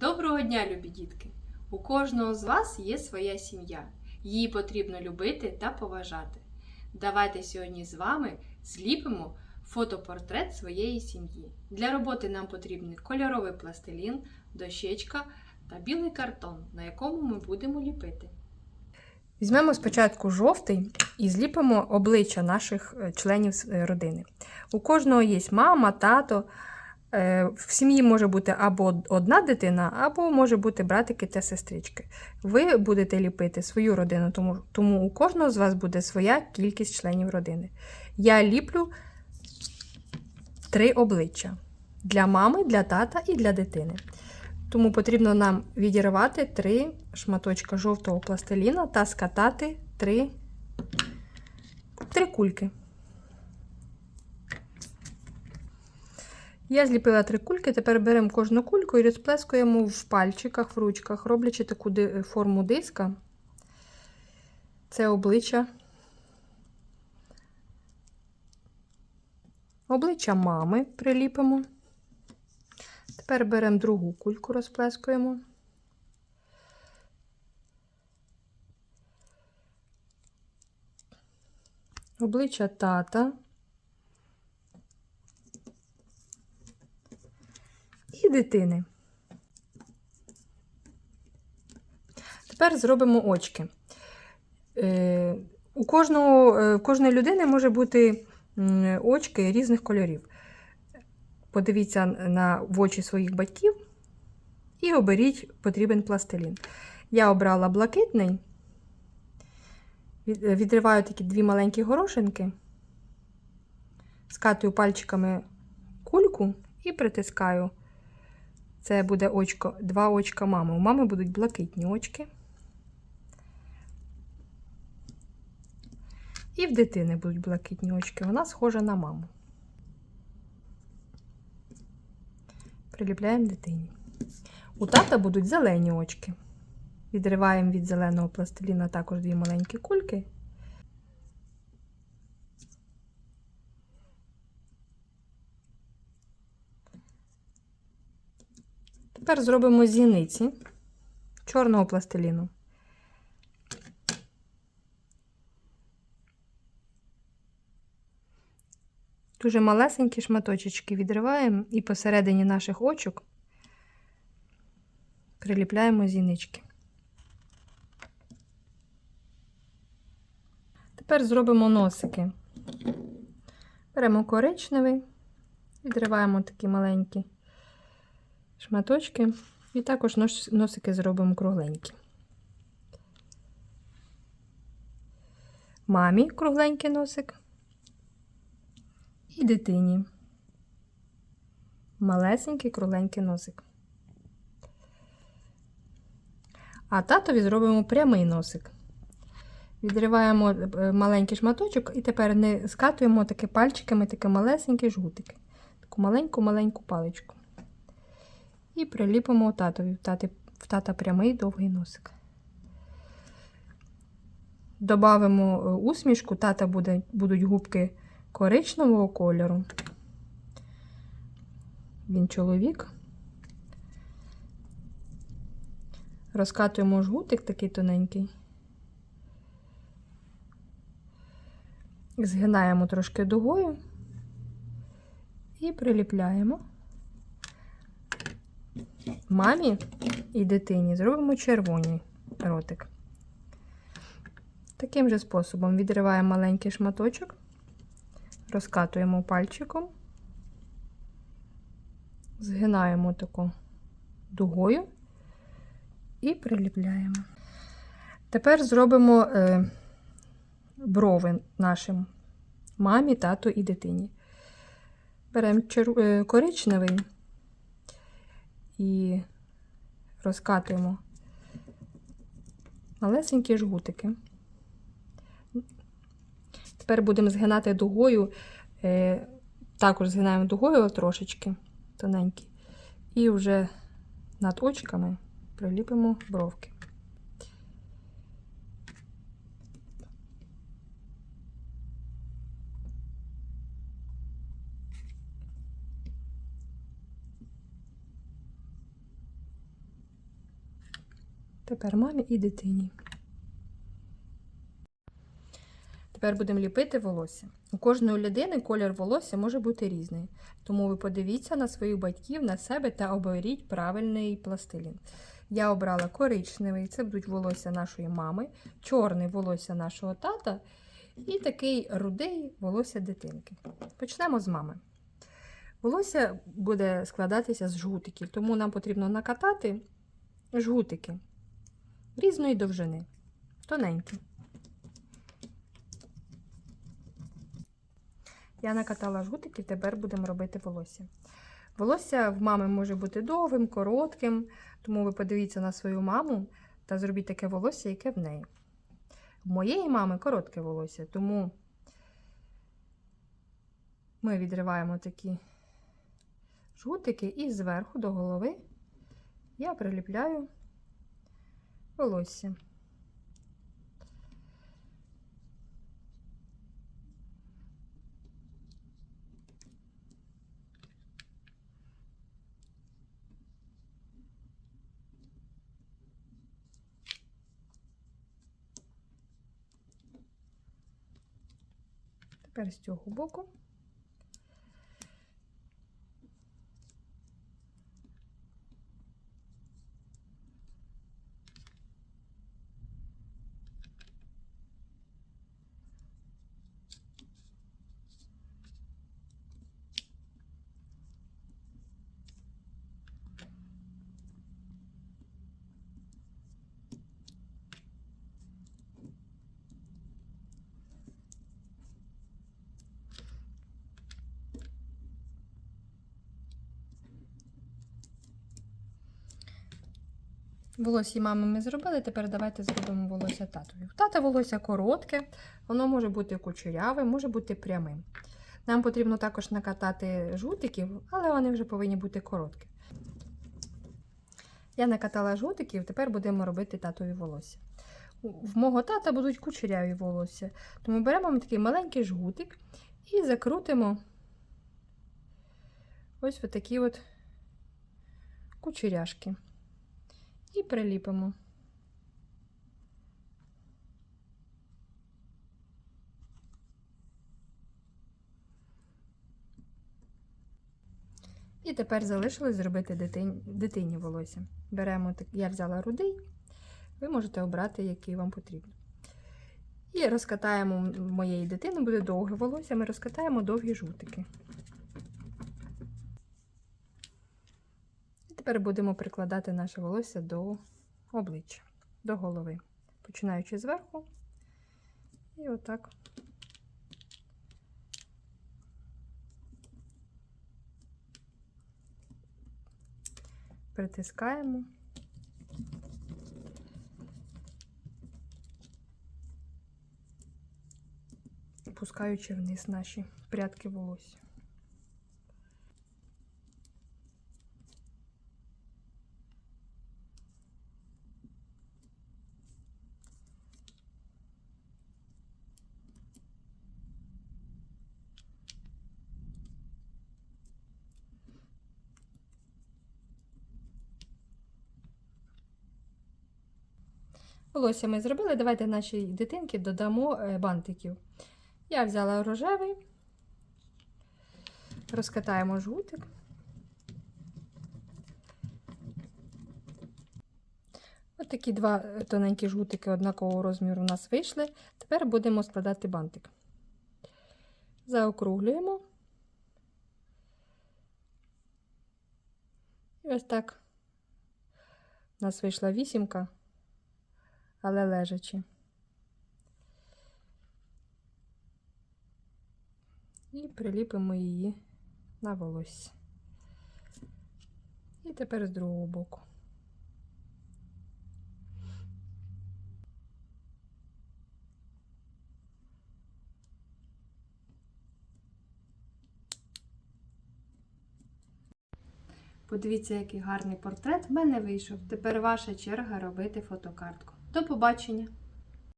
Доброго дня, любі дітки! У кожного з вас є своя сім'я. Її потрібно любити та поважати. Давайте сьогодні з вами зліпимо фотопортрет своєї сім'ї. Для роботи нам потрібен кольоровий пластилін, дощечка та білий картон, на якому ми будемо ліпити. Візьмемо спочатку жовтий і зліпимо обличчя наших е, членів е, родини. У кожного є мама, тато. Е, В сім'ї може бути або одна дитина, або може бути братики та сестрички. Ви будете ліпити свою родину, тому, тому у кожного з вас буде своя кількість членів родини. Я ліплю три обличчя для мами, для тата і для дитини. Тому потрібно нам відірвати три шматочка жовтого пластиліна та скатати три, три кульки. Я зліпила три кульки, тепер беремо кожну кульку і розплескуємо в пальчиках, в ручках, роблячи таку форму диска. Це обличчя. Обличчя мами приліпимо. Тепер беремо другу кульку, розплескуємо. Обличчя тата. І дитини. Тепер зробимо очки. Е, у кожного, е, кожної людини може бути очки різних кольорів подивіться на в очі своїх батьків і оберіть потрібен пластилін. Я обрала блакитний, відриваю такі дві маленькі горошинки, скатую пальчиками кульку і притискаю. Це буде очко, два очка мами. У мами будуть блакитні очки. І в дитини будуть блакитні очки. Вона схожа на маму. Приліпляємо дитині. У тата будуть зелені очки. Відриваємо від зеленого пластиліна також дві маленькі кульки. Тепер зробимо зіниці чорного пластиліну. Дуже малесенькі шматочечки відриваємо і посередині наших очок приліпляємо зінички. Тепер зробимо носики. Беремо коричневий, відриваємо такі маленькі шматочки, і також носики зробимо кругленькі. Мамі кругленький носик і дитині. Малесенький кругленький носик. А татові зробимо прямий носик. Відриваємо е, маленький шматочок і тепер не скатуємо таки пальчиками таке малесенькі жгутики. Таку маленьку-маленьку паличку. І приліпимо татові. В тата прямий довгий носик. Добавимо е, усмішку, тата буде, будуть губки коричневого кольору. Він чоловік. Розкатуємо жгутик такий тоненький. Згинаємо трошки дугою і приліпляємо. Мамі і дитині зробимо червоний ротик. Таким же способом відриваємо маленький шматочок, розкатуємо пальчиком, згинаємо таку дугою і приліпляємо. Тепер зробимо е, брови нашим мамі, тату і дитині. Беремо е, коричневий і розкатуємо малесенькі жгутики. Тепер будемо згинати дугою, е, також згинаємо дугою трошечки тоненькі. І вже над очками приліпимо бровки. Тепер мамі і дитині. Тепер будемо ліпити волосся. У кожної людини колір волосся може бути різний. Тому ви подивіться на своїх батьків, на себе та оберіть правильний пластилін. Я обрала коричневий, це будуть волосся нашої мами, чорний волосся нашого тата і такий рудий волосся дитинки. Почнемо з мами. Волосся буде складатися з жгутиків, тому нам потрібно накатати жгутики різної довжини, тоненькі. Я накатала жгутики, тепер будемо робити волосся. Волосся в мами може бути довгим, коротким, тому ви подивіться на свою маму та зробіть таке волосся, яке в неї. В моєї мами коротке волосся, тому ми відриваємо такі жгутики і зверху до голови я приліпляю волосся. Тепер з цього боку. Волосся мами ми зробили, тепер давайте зробимо волосся татові. У тата волосся коротке, воно може бути кучерявим, може бути прямим. Нам потрібно також накатати жгутиків, але вони вже повинні бути короткі. Я накатала жгутиків, тепер будемо робити татові волосся. В мого тата будуть кучеряві волосся, тому беремо такий маленький жгутик і закрутимо ось такі от кучеряшки і приліпимо. І тепер залишилось зробити дитині, дитині волосся. Беремо, я взяла рудий, ви можете обрати, який вам потрібен. І розкатаємо моєї дитини, буде довге волосся, ми розкатаємо довгі жгутики. Тепер будемо прикладати наше волосся до обличчя, до голови. Починаючи зверху. І отак. Притискаємо. Пускаючи вниз наші прядки волосся. Волосся ми зробили. Давайте нашій дитинці додамо е, бантиків. Я взяла рожевий, розкатаємо жгутик. Ось такі два е, тоненькі жгутики однакового розміру у нас вийшли. Тепер будемо складати бантик. Заокруглюємо. І ось так у нас вийшла вісімка але лежачи. І приліпимо її на волосся. І тепер з другого боку. Подивіться, який гарний портрет в мене вийшов. Тепер ваша черга робити фотокартку. До побачення!